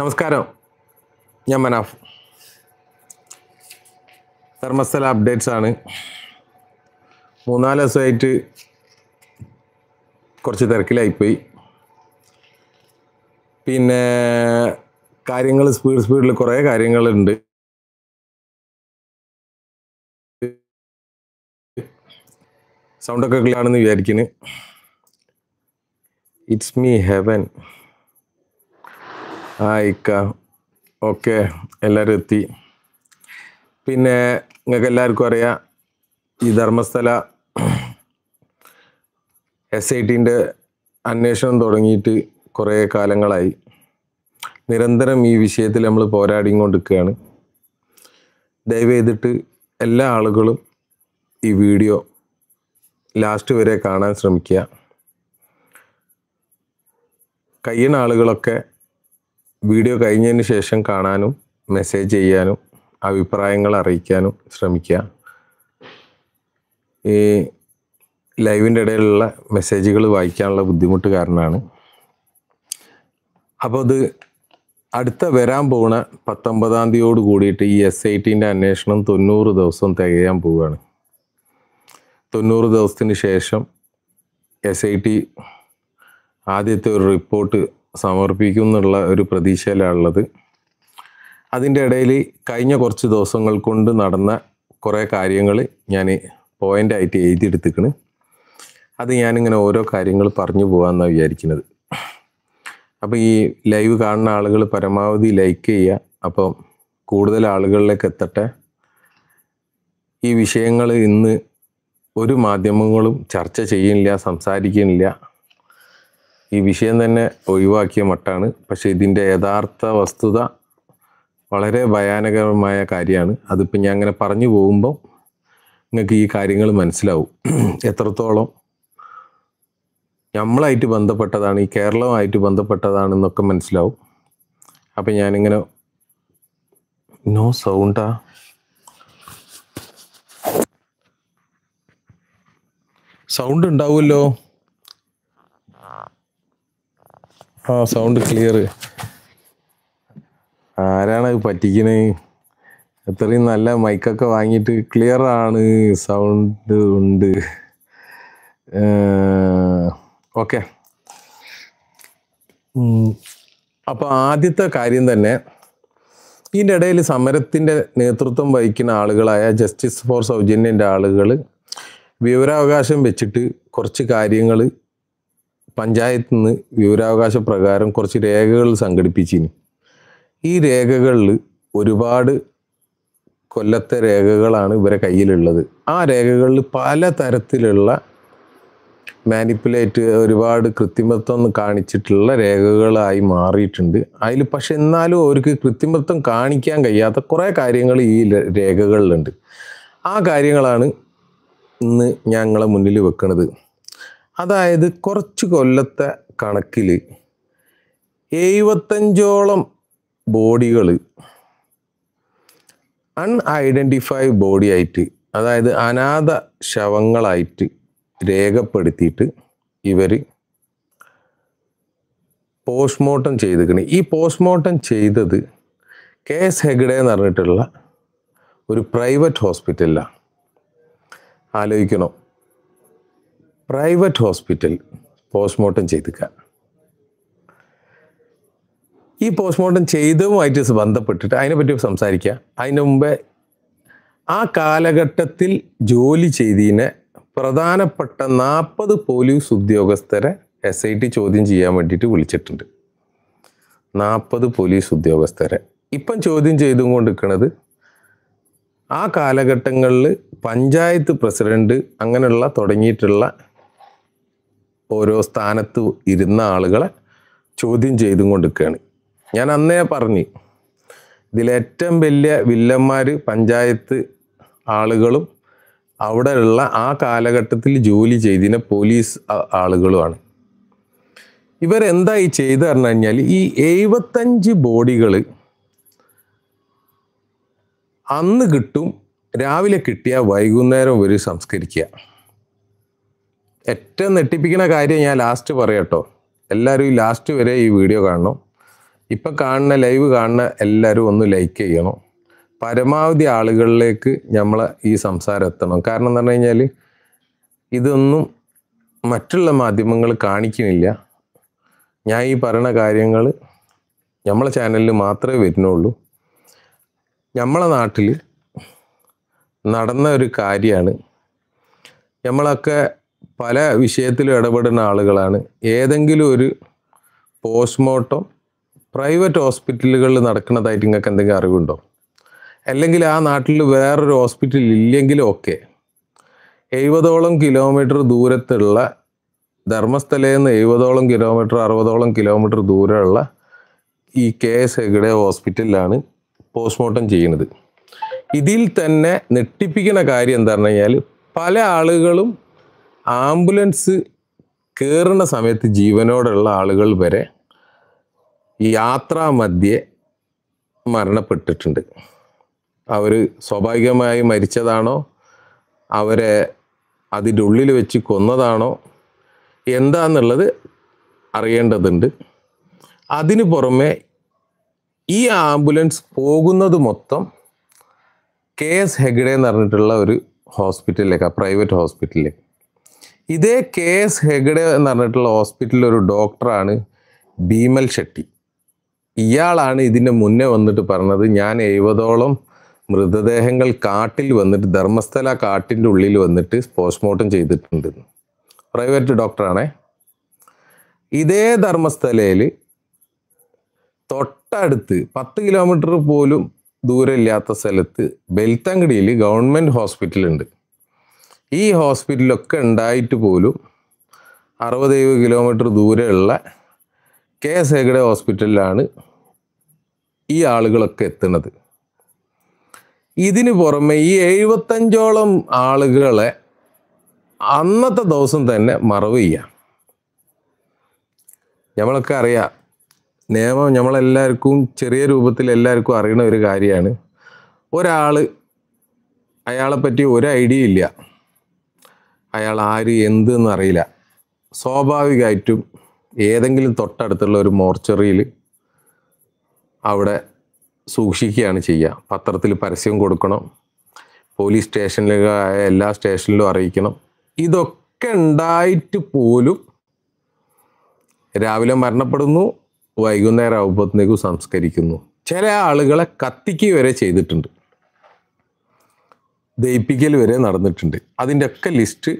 നമസ്കാരം. ഞാൻ മനാഫ്. ധർമ്മസ്ഥല അപ്ഡേറ്റ്സ് ആണ്. മൂന്നാൽ ദിവസമായിട്ട് കുറച്ച് തിരക്കിലായിപ്പോയി. പിന്നെ കാര്യങ്ങൾ സ്പീഡ് സ്പീഡിൽ കുറേ കാര്യങ്ങളുണ്ട്. സൗണ്ടൊക്കെ ക്ലിയർ ആണെന്ന് വിചാരിക്കുന്നു ഇറ്റ്സ് മീ ഹെവൻ ആ ഇക്ക. ഓക്കെ. എല്ലാവരും എത്തി. പിന്നെ നിങ്ങൾക്ക് എല്ലാവർക്കും അറിയാം ഈ ധർമ്മസ്ഥല എസ് ഐ ടിന്റെ അന്വേഷണം തുടങ്ങിയിട്ട് കുറേ കാലങ്ങളായി. നിരന്തരം ഈ വിഷയത്തിൽ നമ്മൾ പോരാടിക്കൊണ്ടിരിക്കുകയാണ് ദയവ് ചെയ്തിട്ട് എല്ലാ ആളുകളും ഈ വീഡിയോ ലാസ്റ്റ് വരെ കാണാൻ ശ്രമിക്കുക. കഴിയുന്ന ആളുകളൊക്കെ വീഡിയോ കഴിഞ്ഞതിന് ശേഷം കാണാനും മെസ്സേജ് ചെയ്യാനും അഭിപ്രായങ്ങൾ അറിയിക്കാനും ശ്രമിക്കുക. ഈ ലൈവിന്റെ ഇടയിലുള്ള മെസ്സേജുകൾ വായിക്കാനുള്ള ബുദ്ധിമുട്ട് കാരണമാണ്. അപ്പോൾ അത് അടുത്ത വരാൻ പോകുന്ന പത്തൊമ്പതാം തീയതിയോട് കൂടിയിട്ട് ഈ എസ് ഐ ടിന്റെ അന്വേഷണം തൊണ്ണൂറ് ദിവസം തികയാൻ പോവുകയാണ്. തൊണ്ണൂറ് ദിവസത്തിന് ശേഷം എസ് ഐ ടി ആദ്യത്തെ ഒരു റിപ്പോർട്ട് സമർപ്പിക്കും എന്നുള്ള ഒരു പ്രതീക്ഷയിലാണുള്ളത് അതിന്റെ ഇടയിൽ കഴിഞ്ഞ കുറച്ച് ദിവസങ്ങൾ കൊണ്ട് നടന്ന കുറേ കാര്യങ്ങൾ ഞാൻ പോയിന്റായിട്ട് എഴുതിയെടുത്തിക്കണ് അത് ഞാനിങ്ങനെ ഓരോ കാര്യങ്ങൾ പറഞ്ഞു പോകാമെന്നാണ് വിചാരിക്കുന്നത്. അപ്പോൾ ഈ ലൈവ് കാണുന്ന ആളുകൾ പരമാവധി ലൈക്ക് ചെയ്യുക. അപ്പം കൂടുതൽ ആളുകളിലേക്ക് എത്തട്ടെ. ഈ വിഷയങ്ങൾ ഇന്ന് ഒരു മാധ്യമങ്ങളും ചർച്ച ചെയ്യുന്നില്ല സംസാരിക്കുന്നില്ല. ഈ വിഷയം തന്നെ ഒഴിവാക്കിയ മട്ടാണ്. പക്ഷെ ഇതിന്റെ യഥാർത്ഥ വസ്തുത വളരെ ഭയാനകരമായ കാര്യമാണ്. അതിപ്പോൾ ഞാൻ അങ്ങനെ പറഞ്ഞു പോകുമ്പോൾ നിങ്ങൾക്ക് ഈ കാര്യങ്ങൾ മനസ്സിലാവും. എത്രത്തോളം നമ്മളായിട്ട് ബന്ധപ്പെട്ടതാണ് ഈ കേരളവുമായിട്ട് ബന്ധപ്പെട്ടതാണെന്നൊക്കെ മനസ്സിലാവും. അപ്പം ഞാനിങ്ങനെ നോ സൗണ്ടാ. സൗണ്ട് ഉണ്ടാവുമല്ലോ. ആ സൗണ്ട് ക്ലിയർ ആരാണ് പറ്റിക്കണേ? അത്രയും നല്ല മൈക്കൊക്കെ വാങ്ങിയിട്ട് ക്ലിയർ ആണ് സൗണ്ട് ഉണ്ട്. ഓക്കെ അപ്പോൾ ആദ്യത്തെ കാര്യം തന്നെ ഇതിന്റെ ഇടയിൽ സമരത്തിന്റെ നേതൃത്വം വഹിക്കുന്ന ആളുകളായ ജസ്റ്റിസ് ഫോർ സൗജന്യന്റെ ആളുകൾ വിവരാവകാശം വെച്ചിട്ട് കുറച്ച് കാര്യങ്ങൾ പഞ്ചായത്തിൽ നിന്ന് വിവരാവകാശ പ്രകാരം കുറച്ച് രേഖകൾ സംഘടിപ്പിച്ചിരുന്നു. ഈ രേഖകളിൽ ഒരുപാട് കൊല്ലത്തെ രേഖകളാണ് ഇവരെ കയ്യിലുള്ളത്. ആ രേഖകളിൽ പല തരത്തിലുള്ള മാനിപ്പുലേറ്റ് ഒരുപാട് കൃത്രിമത്വം കാണിച്ചിട്ടുള്ള രേഖകളായി മാറിയിട്ടുണ്ട്. അതിൽ പക്ഷെ എന്നാലും അവർക്ക് കൃത്രിമത്വം കാണിക്കാൻ കഴിയാത്ത കുറേ കാര്യങ്ങൾ ഈ രേഖകളിലുണ്ട്. ആ കാര്യങ്ങളാണ് ഇന്ന് ഞങ്ങളെ മുന്നിൽ വെക്കുന്നത് അതായത് കുറച്ച് കൊല്ലത്തെ കണക്കിൽ എഴുപത്തഞ്ചോളം ബോഡികൾ അൺഐഡന്റിഫൈ ബോഡി ആയിട്ട് അതായത് അനാഥ ശവങ്ങളായിട്ട് രേഖപ്പെടുത്തിയിട്ട് ഇവർ പോസ്റ്റ്മോർട്ടം ചെയ്തിരിക്കണേ. ഈ പോസ്റ്റ്മോർട്ടം ചെയ്തത് കെ എസ് ഹെഗ്ഡെ എന്ന് പറഞ്ഞിട്ടുള്ള ഒരു പ്രൈവറ്റ് ഹോസ്പിറ്റലിലാണ് ആലോചിക്കണം. പ്രൈവറ്റ് ഹോസ്പിറ്റൽ പോസ്റ്റ്മോർട്ടം ചെയ്തിക്കുക ഈ പോസ്റ്റ്മോർട്ടം ചെയ്തതുമായിട്ട് ബന്ധപ്പെട്ടിട്ട് അതിനെപ്പറ്റി സംസാരിക്കുക അതിന് മുമ്പേ ആ കാലഘട്ടത്തിൽ ജോലി ചെയ്തതിനെ പ്രധാനപ്പെട്ട നാൽപ്പത് പോലീസ് ഉദ്യോഗസ്ഥരെ എസ് ഐ ടി ചോദ്യം ചെയ്യാൻ വേണ്ടിയിട്ട് വിളിച്ചിട്ടുണ്ട്. നാൽപ്പത് പോലീസ് ഉദ്യോഗസ്ഥരെ. ഇപ്പം ചോദ്യം ചെയ്തും കൊണ്ടിരിക്കുന്നത് ആ കാലഘട്ടങ്ങളിൽ പഞ്ചായത്ത് പ്രസിഡന്റ് അങ്ങനെയുള്ള തുടങ്ങിയിട്ടുള്ള ഓരോ സ്ഥാനത്ത് ഇരുന്ന ആളുകളെ ചോദ്യം ചെയ്തും കൊണ്ടിരിക്കുകയാണ്. ഞാൻ അന്നേ പറഞ്ഞു ഇതിലേറ്റവും വലിയ വില്ലന്മാർ പഞ്ചായത്ത് ആളുകളും അവിടെയുള്ള ആ കാലഘട്ടത്തിൽ ജോലി ചെയ്തിന് പോലീസ് ആളുകളുമാണ്. ഇവരെന്താ ഈ ചെയ്തു പറഞ്ഞു കഴിഞ്ഞാൽ ഈ എഴുപത്തഞ്ച് ബോഡികൾ അന്ന് കിട്ടും രാവിലെ കിട്ടിയ വൈകുന്നേരം ഒരു സംസ്കരിക്കുക. ഏറ്റവും നെട്ടിപ്പിക്കുന്ന കാര്യം ഞാൻ ലാസ്റ്റ് പറയട്ടോ. എല്ലാവരും ഈ ലാസ്റ്റ് വരെ ഈ വീഡിയോ കാണണം. ഇപ്പം കാണുന്ന ലൈവ് കാണുന്ന എല്ലാവരും ഒന്ന് ലൈക്ക് ചെയ്യണം. പരമാവധി ആളുകളിലേക്ക് നമ്മൾ ഈ സംസാരം എത്തണം. കാരണം എന്ന് പറഞ്ഞു കഴിഞ്ഞാൽ ഇതൊന്നും മറ്റുള്ള മാധ്യമങ്ങൾ കാണിക്കുന്നില്ല. ഞാൻ ഈ പറയുന്ന കാര്യങ്ങൾ നമ്മളെ ചാനലിൽ മാത്രമേ വരുന്നുള്ളൂ. നമ്മളെ നാട്ടിൽ നടന്ന ഒരു കാര്യമാണ്. നമ്മളൊക്കെ പല വിഷയത്തിലും ഇടപെടുന്ന ആളുകളാണ്. ഏതെങ്കിലും ഒരു പോസ്റ്റ്മോർട്ടം പ്രൈവറ്റ് ഹോസ്പിറ്റലുകളിൽ നടക്കുന്നതായിട്ട് നിങ്ങൾക്ക് എന്തെങ്കിലും അറിവുണ്ടോ? അല്ലെങ്കിൽ ആ നാട്ടിൽ വേറൊരു ഹോസ്പിറ്റൽ ഇല്ലെങ്കിലും ഒക്കെ. എഴുപതോളം കിലോമീറ്റർ ദൂരത്തുള്ള ധർമ്മസ്ഥലയിൽ നിന്ന് എഴുപതോളം കിലോമീറ്റർ അറുപതോളം കിലോമീറ്റർ ദൂരമുള്ള ഈ കെ എസ് ഹെഗഡെ ഹോസ്പിറ്റലിലാണ് പോസ്റ്റ്മോർട്ടം ചെയ്യുന്നത്. ഇതിൽ തന്നെ നെട്ടിപ്പിക്കുന്ന കാര്യം എന്താ പറഞ്ഞു കഴിഞ്ഞാൽ പല ആളുകളും ആംബുലൻസ് കയറുന്ന സമയത്ത് ജീവനോടുള്ള ആളുകൾ വരെ യാത്രാ യാത്രാമധ്യേ മരണപ്പെട്ടിട്ടുണ്ട്. അവർ സ്വാഭാവികമായി മരിച്ചതാണോ? അവരെ അതിന്റെ ഉള്ളിൽ വെച്ച് കൊന്നതാണോ? എന്താന്നുള്ളത് അറിയേണ്ടതുണ്ട്. അതിന് പുറമെ ഈ ആംബുലൻസ് പോകുന്നത് മൊത്തം കെ എസ് ഹെഗ്ഡെ എന്ന് പറഞ്ഞിട്ടുള്ള ഒരു ഹോസ്പിറ്റലിലേക്കാണ് പ്രൈവറ്റ് ഹോസ്പിറ്റലിലേക്ക്. ഇതേ കെ എസ് ഹെഗ്ഡെ എന്ന് പറഞ്ഞിട്ടുള്ള ഹോസ്പിറ്റലിൽ ഒരു ഡോക്ടറാണ് ഭീമൽ ഷെട്ടി. ഇയാളാണ് ഇതിന്റെ മുന്നേ വന്നിട്ട് പറഞ്ഞത് ഞാൻ എഴുപതോളം മൃതദേഹങ്ങൾ കാട്ടിൽ വന്നിട്ട് ധർമ്മസ്ഥല കാട്ടിന്റെ ഉള്ളിൽ വന്നിട്ട് പോസ്റ്റ്മോർട്ടം ചെയ്തിട്ടുണ്ട് പ്രൈവറ്റ് ഡോക്ടറാണേ ഇതേ ധർമ്മസ്ഥലയിൽ തൊട്ടടുത്ത് പത്ത് കിലോമീറ്റർ പോലും ദൂരമില്ലാത്ത സ്ഥലത്ത് ബെൽത്തങ്കടിയിൽ ഗവൺമെന്റ് ഹോസ്പിറ്റലുണ്ട് ഈ ഹോസ്പിറ്റലൊക്കെ ഉണ്ടായിട്ട് പോലും അറുപത് എഴുപത് കിലോമീറ്റർ ദൂരെയുള്ള കെ എസ് ഹെഗഡെ ഹോസ്പിറ്റലിലാണ് ഈ ആളുകളൊക്കെ എത്തുന്നത്. ഇതിന് പുറമെ ഈ എഴുപത്തഞ്ചോളം ആളുകളെ അന്നത്തെ ദിവസം തന്നെ മറവ് ചെയ്യാം. നമ്മളൊക്കെ അറിയാം നിയമം നമ്മളെല്ലാവർക്കും ചെറിയ രൂപത്തിൽ എല്ലാവർക്കും അറിയണ ഒരു കാര്യമാണ്. ഒരാൾ അയാളെ പറ്റി ഒരു ഐഡിയ ഇല്ല. അയാൾ ആര് എന്തെന്ന് അറിയില്ല. സ്വാഭാവികമായിട്ടും ഏതെങ്കിലും തൊട്ടടുത്തുള്ള ഒരു മോർച്ചറിയിൽ അവിടെ സൂക്ഷിക്കുകയാണ് ചെയ്യുക. പത്രത്തിൽ പരസ്യം കൊടുക്കണം. പോലീസ് സ്റ്റേഷനിലായ എല്ലാ സ്റ്റേഷനിലും അറിയിക്കണം. ഇതൊക്കെ ഉണ്ടായിട്ട് പോലും രാവിലെ മരണപ്പെടുന്നു വൈകുന്നേരം ആകുമ്പോഴത്തേക്കും സംസ്കരിക്കുന്നു. ചില ആളുകളെ കത്തിക്കുക വരെ ചെയ്തിട്ടുണ്ട്. ദയിപ്പിക്കൽ വരെ നടന്നിട്ടുണ്ട്. അതിന്റെ ഒക്കെ ലിസ്റ്റ്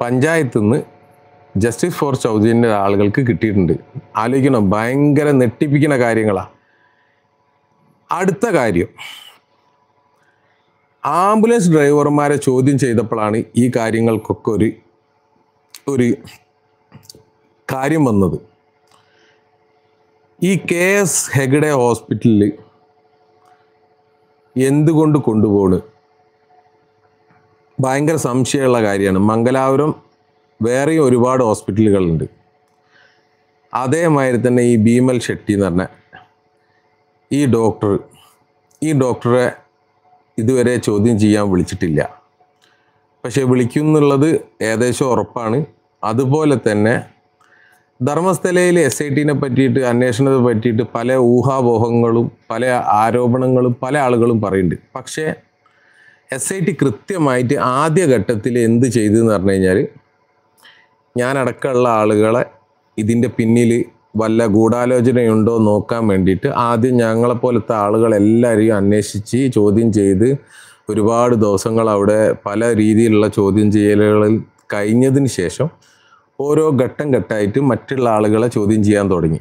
പഞ്ചായത്തിൽ നിന്ന് ജസ്റ്റിസ് ഫോർ ചൗധരിന്റെ ആളുകൾക്ക് കിട്ടിയിട്ടുണ്ട്. ആലോചിക്കണം ഭയങ്കര നെട്ടിപ്പിക്കുന്ന കാര്യങ്ങളാണ് അടുത്ത കാര്യം. ആംബുലൻസ് ഡ്രൈവർമാരെ ചോദ്യം ചെയ്തപ്പോഴാണ് ഈ കാര്യങ്ങൾക്കൊക്കെ ഒരു ഒരു കാര്യം വന്നത്. ഈ കെ എസ് ഹെഗഡെ ഹോസ്പിറ്റലിൽ എന്തുകൊണ്ട് കൊണ്ടുപോണ്? ഭയങ്കര സംശയമുള്ള കാര്യമാണ്. മംഗലാപുരം വേറെയും ഒരുപാട് ഹോസ്പിറ്റലുകളുണ്ട്. അതേമാതിരി തന്നെ ഈ ഭീമൽ ഷെട്ടി എന്ന് പറഞ്ഞ ഈ ഡോക്ടർ ഈ ഡോക്ടറെ ഇതുവരെ ചോദ്യം ചെയ്യാൻ വിളിച്ചിട്ടില്ല. പക്ഷേ വിളിക്കും എന്നുള്ളത് ഏകദേശം ഉറപ്പാണ്. അതുപോലെ തന്നെ ധർമ്മസ്ഥലയിൽ എസ് ഐ ടീനെ പറ്റിയിട്ട് അന്വേഷണത്തെ പറ്റിയിട്ട് പല ഊഹാപോഹങ്ങളും പല ആരോപണങ്ങളും പല ആളുകളും പറയുന്നുണ്ട്. പക്ഷേ എസ് ഐ ടി കൃത്യമായിട്ട് ആദ്യഘട്ടത്തിൽ എന്ത് ചെയ്തു എന്ന് പറഞ്ഞു കഴിഞ്ഞാൽ ഞാനടക്കമുള്ള ആളുകളെ ഇതിന്റെ പിന്നിൽ വല്ല ഗൂഢാലോചനയുണ്ടോ നോക്കാൻ വേണ്ടിയിട്ട് ആദ്യം ഞങ്ങളെപ്പോലത്തെ ആളുകളെല്ലാവരെയും അന്വേഷിച്ച് ചോദ്യം ചെയ്ത് ഒരുപാട് ദിവസങ്ങൾ അവിടെ പല രീതിയിലുള്ള ചോദ്യം ചെയ്യലുകളിൽ കഴിഞ്ഞതിന് ശേഷം ഓരോ ഘട്ടം ഘട്ടമായിട്ട് മറ്റുള്ള ആളുകളെ ചോദ്യം ചെയ്യാൻ തുടങ്ങി.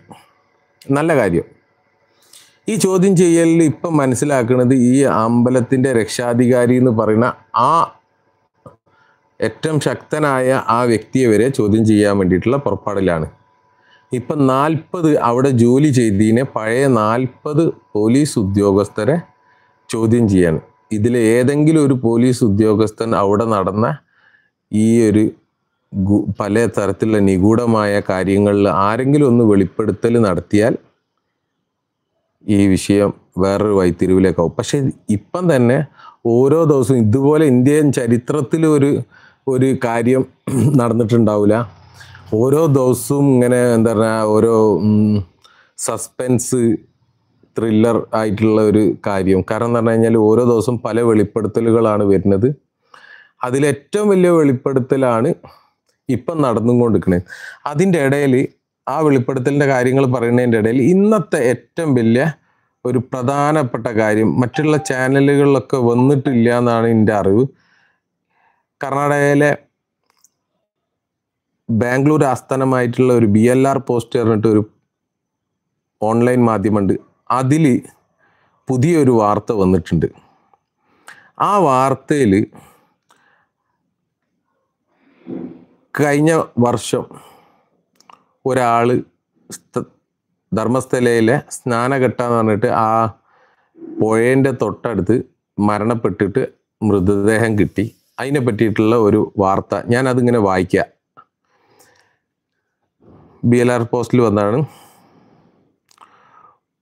നല്ല കാര്യം. ഈ ചോദ്യം ചെയ്യലിൽ ഇപ്പം മനസ്സിലാക്കുന്നത് ഈ അമ്പലത്തിന്റെ രക്ഷാധികാരി എന്ന് പറയുന്ന ആ ഏറ്റവും ശക്തനായ ആ വ്യക്തിയെ വരെ ചോദ്യം ചെയ്യാൻ വേണ്ടിയിട്ടുള്ള പുറപ്പാടിലാണ്. ഇപ്പം നാൽപ്പത് അവിടെ ജോലി ചെയ്തതിനെ പഴയ നാൽപ്പത് പോലീസ് ഉദ്യോഗസ്ഥരെ ചോദ്യം ചെയ്യാണ്. ഇതിൽ ഏതെങ്കിലും ഒരു പോലീസ് ഉദ്യോഗസ്ഥൻ അവിടെ നടന്ന ഈ ഒരു പല തരത്തിലുള്ള നിഗൂഢമായ കാര്യങ്ങളിൽ ആരെങ്കിലും ഒന്ന് വെളിപ്പെടുത്തൽ നടത്തിയാൽ ഈ വിഷയം വേറൊരു വൈത്തിരിവിലേക്കാവും പക്ഷെ ഇപ്പം തന്നെ ഓരോ ദിവസവും ഇതുപോലെ ഇന്ത്യൻ ചരിത്രത്തിൽ ഒരു ഒരു കാര്യം നടന്നിട്ടുണ്ടാവില്ല ഓരോ ദിവസവും ഇങ്ങനെ എന്താ പറയുക ഓരോ സസ്പെൻസ് ത്രില്ലർ ആയിട്ടുള്ള ഒരു കാര്യം. കാരണം എന്ന് പറഞ്ഞു കഴിഞ്ഞാൽ ഓരോ ദിവസവും പല വെളിപ്പെടുത്തലുകളാണ് വരുന്നത്. അതിലേറ്റവും വലിയ വെളിപ്പെടുത്തലാണ് ഇപ്പം നടന്നുകൊണ്ടിരിക്കുന്നത് അതിന്റെ ഇടയിൽ ആ വെളിപ്പെടുത്തലിന്റെ കാര്യങ്ങൾ പറയുന്നതിന്റെ ഇടയിൽ ഇന്നത്തെ ഏറ്റവും വലിയ ഒരു പ്രധാനപ്പെട്ട കാര്യം മറ്റുള്ള ചാനലുകളിലൊക്കെ വന്നിട്ടില്ല എന്നാണ് എന്റെ അറിവ്. കർണാടകയിലെ ബാംഗ്ലൂർ ആസ്ഥാനമായിട്ടുള്ള ഒരു ബി എൽ ആർ പോസ്റ്റ് പറഞ്ഞിട്ട് ഒരു ഓൺലൈൻ മാധ്യമമുണ്ട്. അതിൽ പുതിയൊരു വാർത്ത വന്നിട്ടുണ്ട്. ആ വാർത്തയിൽ കഴിഞ്ഞ വർഷം ഒരാൾ ധർമ്മസ്ഥലയിലെ സ്നാനഘട്ട എന്ന് പറഞ്ഞിട്ട് ആ പുഴേന്റെ തൊട്ടടുത്ത് മരണപ്പെട്ടിട്ട് മൃതദേഹം കിട്ടി. അതിനെ പറ്റിയിട്ടുള്ള ഒരു വാർത്ത. ഞാൻ അതിങ്ങനെ വായിക്കാം ബി എൽ ആർ പോസ്റ്റിൽ വന്നാണ്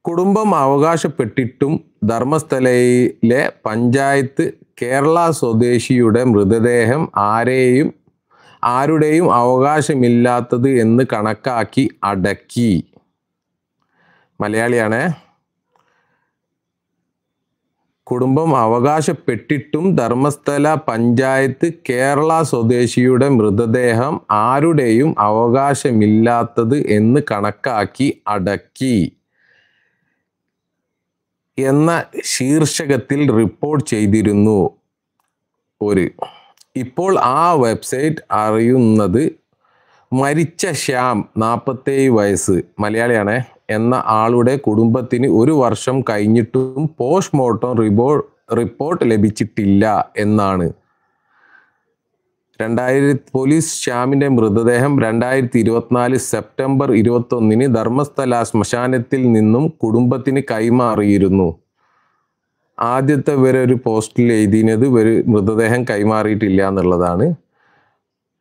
കുടുംബം അവകാശപ്പെട്ടിട്ടും ധർമ്മസ്ഥലയിലെ പഞ്ചായത്ത് കേരള സ്വദേശിയുടെ മൃതദേഹം ആരെയും ആരുടെയും അവകാശമില്ലാത്തത് എന്ന് കണക്കാക്കി അടക്കി. മലയാളിയാണേ. കുടുംബം അവകാശപ്പെട്ടിട്ടും ധർമ്മസ്ഥല പഞ്ചായത്ത് കേരള സ്വദേശിയുടെ മൃതദേഹം ആരുടെയും അവകാശമില്ലാത്തത് എന്ന് കണക്കാക്കി അടക്കി. എന്ന ശീർഷകത്തിൽ റിപ്പോർട്ട് ചെയ്തിരുന്നു ഒരു ഇപ്പോൾ ആ വെബ്സൈറ്റ് അറിയുന്നത് മരിച്ച ശ്യാം നാൽപ്പത്തേഴ് വയസ്സ് മലയാളിയാണ് എന്ന ആളുടെ കുടുംബത്തിന് ഒരു വർഷം കഴിഞ്ഞിട്ടും പോസ്റ്റ്മോർട്ടം റിപ്പോർട്ട് റിപ്പോർട്ട് ലഭിച്ചിട്ടില്ല എന്നാണ്. രണ്ടായിരത്തി പോലീസ് ശ്യാമിന്റെ മൃതദേഹം രണ്ടായിരത്തി ഇരുപത്തിനാല് സെപ്റ്റംബർ ഇരുപത്തൊന്നിന് ധർമ്മസ്ഥല ശ്മശാനത്തിൽ നിന്നും കുടുംബത്തിന് കൈമാറിയിരുന്നു. ആദ്യത്തെ വരെ ഒരു പോസ്റ്റിൽ എഴുതിയത് ഒരു മൃതദേഹം കൈമാറിയിട്ടില്ല എന്നുള്ളതാണ്.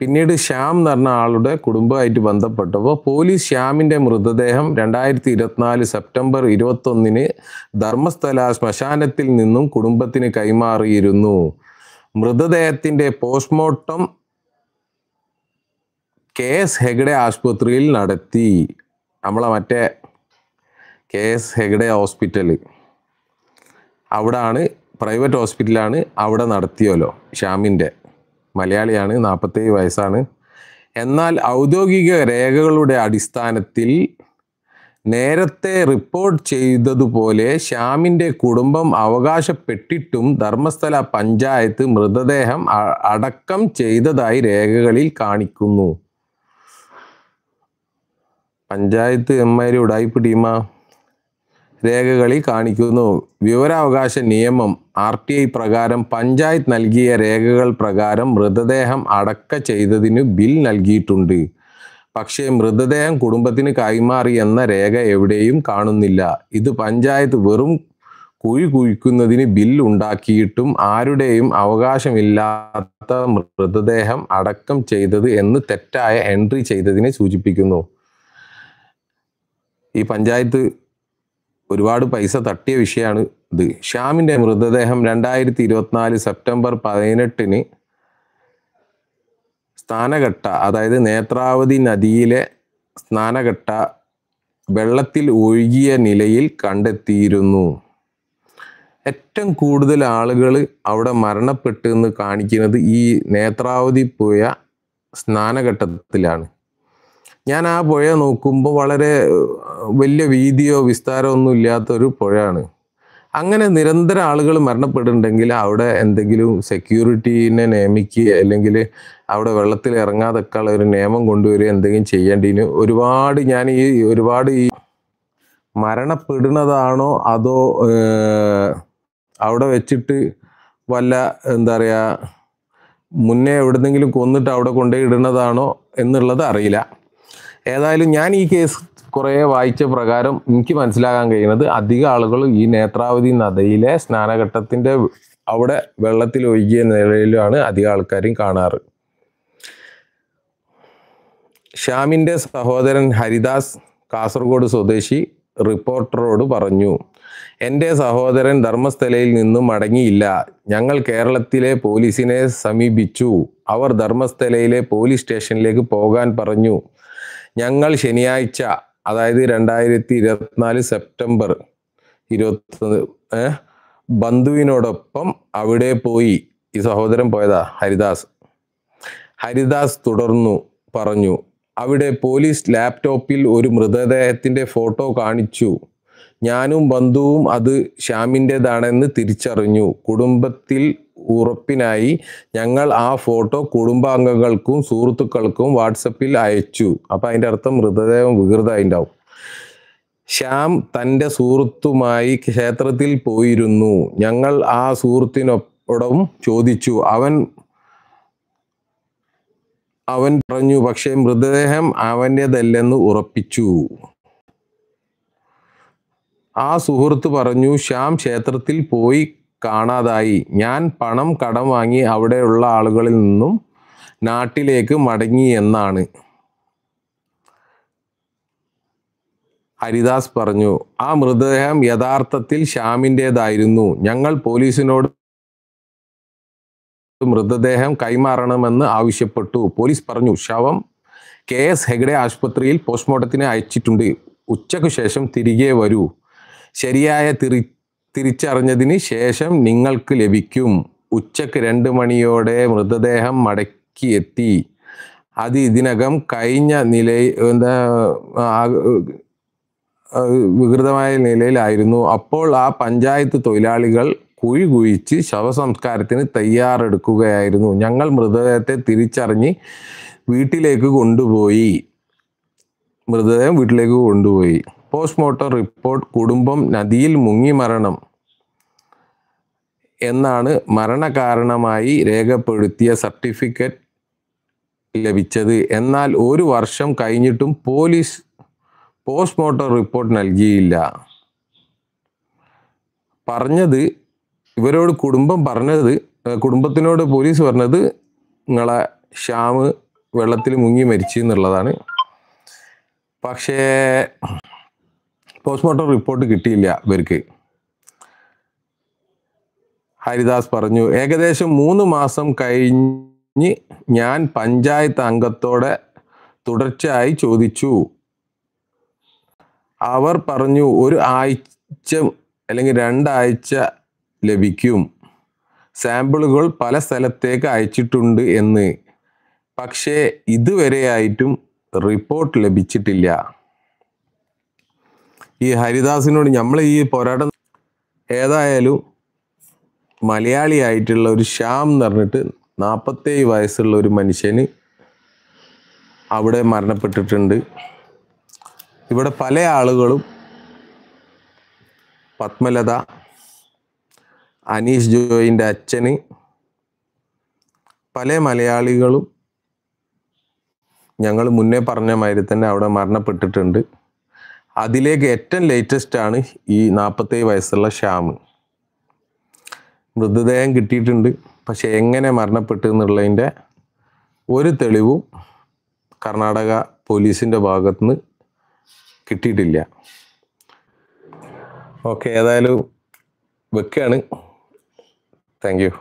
പിന്നീട് ശ്യാം എന്ന് പറഞ്ഞ ആളുടെ കുടുംബമായിട്ട് ബന്ധപ്പെട്ടപ്പോൾ പോലീസ് ശ്യാമിന്റെ മൃതദേഹം രണ്ടായിരത്തി ഇരുപത്തിനാല് സെപ്റ്റംബർ ഇരുപത്തൊന്നിന് ധർമ്മസ്ഥല ശ്മശാനത്തിൽ നിന്നും കുടുംബത്തിന് കൈമാറിയിരുന്നു. മൃതദേഹത്തിന്റെ പോസ്റ്റ്മോർട്ടം കെ എസ് ഹെഗഡെ ആശുപത്രിയിൽ നടത്തി. നമ്മളെ മറ്റേ കെ എസ് ഹെഗഡെ ഹോസ്പിറ്റൽ അവിടാണ് പ്രൈവറ്റ് ഹോസ്പിറ്റലാണ് അവിടെ നടത്തിയല്ലോ ഷ്യാമിന്റെ മലയാളിയാണ് നാൽപ്പത്തേഴ് വയസ്സാണ്. എന്നാൽ ഔദ്യോഗിക രേഖകളുടെ അടിസ്ഥാനത്തിൽ നേരത്തെ റിപ്പോർട്ട് ചെയ്തതുപോലെ ശ്യാമിന്റെ കുടുംബം അവകാശപ്പെട്ടിട്ടും ധർമ്മസ്ഥല പഞ്ചായത്ത് മൃതദേഹം അടക്കം ചെയ്തതായി രേഖകളിൽ കാണിക്കുന്നു. പഞ്ചായത്ത് എം എമ്മാരി ഉടായ്പ ടീമാ. രേഖകളിൽ കാണിക്കുന്നു. വിവരാവകാശ നിയമം ആർ ടി ഐ പ്രകാരം പഞ്ചായത്ത് നൽകിയ രേഖകൾ പ്രകാരം മൃതദേഹം അടക്ക ചെയ്തതിന് ബിൽ നൽകിയിട്ടുണ്ട്. പക്ഷേ മൃതദേഹം കുടുംബത്തിന് കൈമാറി എന്ന രേഖ എവിടെയും കാണുന്നില്ല. ഇത് പഞ്ചായത്ത് വെറും കുഴി കുഴിക്കുന്നതിന് ബിൽ ഉണ്ടാക്കിയിട്ടും ആരുടെയും അവകാശമില്ലാത്ത മൃതദേഹം അടക്കം ചെയ്തത് എന്ന് തെറ്റായ എൻട്രി ചെയ്തതിനെ സൂചിപ്പിക്കുന്നു. ഈ പഞ്ചായത്ത് ഒരുപാട് പൈസ തട്ടിയ വിഷയമാണ് ഇത്. ഷ്യാമിന്റെ മൃതദേഹം രണ്ടായിരത്തി ഇരുപത്തിനാല് സെപ്റ്റംബർ പതിനെട്ടിന് സ്നാനഘട്ട അതായത് നേത്രാവതി നദിയിലെ സ്നാനഘട്ട വെള്ളത്തിൽ ഒഴുകിയ നിലയിൽ കണ്ടെത്തിയിരുന്നു. ഏറ്റവും കൂടുതൽ ആളുകൾ അവിടെ മരണപ്പെട്ടു എന്ന് കാണിക്കുന്നത് ഈ നേത്രാവതി പോയ സ്നാനഘട്ടത്തിലാണ്. ഞാൻ ആ പുഴ നോക്കുമ്പോൾ വളരെ വലിയ വീതിയോ വിസ്താരമോ ഒന്നും ഇല്ലാത്ത ഒരു പുഴയാണ്. അങ്ങനെ നിരന്തരം ആളുകൾ മരണപ്പെടുന്നുണ്ടെങ്കിൽ അവിടെ എന്തെങ്കിലും സെക്യൂരിറ്റീനെ നിയമിക്കുക അല്ലെങ്കിൽ അവിടെ വെള്ളത്തിൽ ഇറങ്ങാതൊക്കെയുള്ള ഒരു നിയമം കൊണ്ടുവരിക എന്തെങ്കിലും ചെയ്യേണ്ടതിന് ഒരുപാട് ഞാൻ ഈ ഒരുപാട് ഈ മരണപ്പെടുന്നതാണോ അതോ അവിടെ വെച്ചിട്ട് വല്ല എന്താ പറയുക മുന്നേ എവിടെന്നെങ്കിലും കൊന്നിട്ട് അവിടെ കൊണ്ടുപോയി ഇടുന്നതാണോ എന്നുള്ളത് അറിയില്ല. ഏതായാലും ഞാൻ ഈ കേസ് കുറേ വായിച്ച പ്രകാരം എനിക്ക് മനസ്സിലാക്കാൻ കഴിയുന്നത് അധിക ആളുകൾ ഈ നേത്രാവതി നദിയിലെ സ്നാനഘട്ടത്തിന്റെ അവിടെ വെള്ളത്തിൽ ഒഴുകിയ നിലയിലാണ് അധികം ആൾക്കാരും കാണാറ്. ശ്യാമിന്റെ സഹോദരൻ ഹരിദാസ് കാസർഗോഡ് സ്വദേശി റിപ്പോർട്ടറോട് പറഞ്ഞു എന്റെ സഹോദരൻ ധർമ്മസ്ഥലയിൽ നിന്നും മടങ്ങിയില്ല. ഞങ്ങൾ കേരളത്തിലെ പോലീസിനെ സമീപിച്ചു. അവർ ധർമ്മസ്ഥലയിലെ പോലീസ് സ്റ്റേഷനിലേക്ക് പോകാൻ പറഞ്ഞു. ഞങ്ങൾ ശനിയാഴ്ച അതായത് രണ്ടായിരത്തി ഇരുപത്തിനാല് സെപ്റ്റംബർ ഇരുപത്തി ബന്ധുവിനോടൊപ്പം അവിടെ പോയി ഈ സഹോദരൻ പോയതാ ഹരിദാസ്. ഹരിദാസ് തുടർന്നു പറഞ്ഞു അവിടെ പോലീസ് ലാപ്ടോപ്പിൽ ഒരു മൃതദേഹത്തിന്റെ ഫോട്ടോ കാണിച്ചു. ഞാനും ബന്ധുവും അത് ശ്യാമിന്റെതാണെന്ന് തിരിച്ചറിഞ്ഞു. കുടുംബത്തിൽ ഉറപ്പിനായി ഞങ്ങൾ ആ ഫോട്ടോ കുടുംബാംഗങ്ങൾക്കും സുഹൃത്തുക്കൾക്കും വാട്സപ്പിൽ അയച്ചു. അപ്പൊ അതിന്റെ അർത്ഥം മൃതദേഹം വികൃതമായിണ്ടാവും. ശ്യാം തന്റെ സുഹൃത്തുമായി ക്ഷേത്രത്തിൽ പോയിരുന്നു. ഞങ്ങൾ ആ സുഹൃത്തിനൊപ്പം ചോദിച്ചു. അവൻ അവൻ പറഞ്ഞു പക്ഷേ മൃതദേഹം അവന്റെതല്ലെന്ന് ഉറപ്പിച്ചു. ആ സുഹൃത്ത് പറഞ്ഞു ശ്യാം ക്ഷേത്രത്തിൽ പോയി കാണാതായി. ഞാൻ പണം കടം വാങ്ങി അവിടെയുള്ള ആളുകളിൽ നിന്നും നാട്ടിലേക്ക് മടങ്ങി എന്നാണ്. ഹരിദാസ് പറഞ്ഞു ആ മൃതദേഹം യഥാർത്ഥത്തിൽ ശ്യാമിന്റെതായിരുന്നു. ഞങ്ങൾ പോലീസിനോട് മൃതദേഹം കൈമാറണമെന്ന് ആവശ്യപ്പെട്ടു. പോലീസ് പറഞ്ഞു ശവം കെ. എസ്. ഹെഗ്ഡെ ആശുപത്രിയിൽ പോസ്റ്റ്മോർട്ടത്തിന് അയച്ചിട്ടുണ്ട്. ഉച്ചയ്ക്ക് ശേഷം തിരികെ വരൂ. ശരിയായ തിരി തിരിച്ചറിഞ്ഞതിന് ശേഷം നിങ്ങൾക്ക് ലഭിക്കും. ഉച്ചയ്ക്ക് രണ്ട് മണിയോടെ മൃതദേഹം മടക്കി എത്തി അത് ഇതിനകം കഴിഞ്ഞ നില എന്താ വികൃതമായ നിലയിലായിരുന്നു. അപ്പോൾ ആ പഞ്ചായത്ത് തൊഴിലാളികൾ കുഴി കുഴിച്ച് ശവസംസ്കാരത്തിന് തയ്യാറെടുക്കുകയായിരുന്നു. ഞങ്ങൾ മൃതദേഹത്തെ തിരിച്ചറിഞ്ഞ് വീട്ടിലേക്ക് കൊണ്ടുപോയി. മൃതദേഹം വീട്ടിലേക്ക് കൊണ്ടുപോയി. പോസ്റ്റ്മോർട്ടം റിപ്പോർട്ട് കുടുംബം നദിയിൽ മുങ്ങി മരണം എന്നാണ് മരണകാരണമായി രേഖപ്പെടുത്തിയ സർട്ടിഫിക്കറ്റ് ലഭിച്ചത്. എന്നാൽ ഒരു വർഷം കഴിഞ്ഞിട്ടും പോലീസ് പോസ്റ്റ്മോർട്ടം റിപ്പോർട്ട് നൽകിയില്ല. പറഞ്ഞത് ഇവരോട് കുടുംബം പറഞ്ഞത് കുടുംബത്തിനോട് പോലീസ് പറഞ്ഞത് നിങ്ങളെ ഷ്യാമ് വെള്ളത്തിൽ മുങ്ങി മരിച്ചു എന്നുള്ളതാണ്. പക്ഷേ പോസ്റ്റ്മോർട്ടം റിപ്പോർട്ട് കിട്ടിയില്ല ഇവർക്ക്. ഹരിദാസ് പറഞ്ഞു ഏകദേശം മൂന്ന് മാസം കഴിഞ്ഞ് ഞാൻ പഞ്ചായത്ത് അംഗത്തോടെ തുടർച്ചയായി ചോദിച്ചു. അവർ പറഞ്ഞു ഒരു ആഴ്ച അല്ലെങ്കിൽ രണ്ടാഴ്ച ലഭിക്കും. സാമ്പിളുകൾ പല സ്ഥലത്തേക്ക് അയച്ചിട്ടുണ്ട് എന്ന്. പക്ഷേ ഇതുവരെയായിട്ടും റിപ്പോർട്ട് ലഭിച്ചിട്ടില്ല. ഈ ഹരിദാസിനോട് നമ്മൾ ഈ പോരാട്ടം ഏതായാലും മലയാളിയായിട്ടുള്ള ഒരു ശ്യാം എന്ന് പറഞ്ഞിട്ട് നാൽപ്പത്തേഴ് വയസ്സുള്ള ഒരു മനുഷ്യന് അവിടെ മരണപ്പെട്ടിട്ടുണ്ട്. ഇവിടെ പല ആളുകളും പത്മലത അനീഷ് ജോയിന്റെ അച്ഛന് പല മലയാളികളും ഞങ്ങൾ മുന്നേ പറഞ്ഞ മാതിരി തന്നെ അവിടെ മരണപ്പെട്ടിട്ടുണ്ട്. അതിലേക്ക് ഏറ്റവും ലേറ്റസ്റ്റ് ആണ് ഈ നാൽപ്പത്തേഴ് വയസ്സുള്ള ശ്യാമ് മൃതദേഹം കിട്ടിയിട്ടുണ്ട്. പക്ഷെ എങ്ങനെ മരണപ്പെട്ടു എന്നുള്ളതിന്റെ ഒരു തെളിവും കർണാടക പോലീസിന്റെ ഭാഗത്തുനിന്ന് കിട്ടിയിട്ടില്ല. ഓക്കെ ഏതായാലും വെക്കുകയാണ് താങ്ക് യു.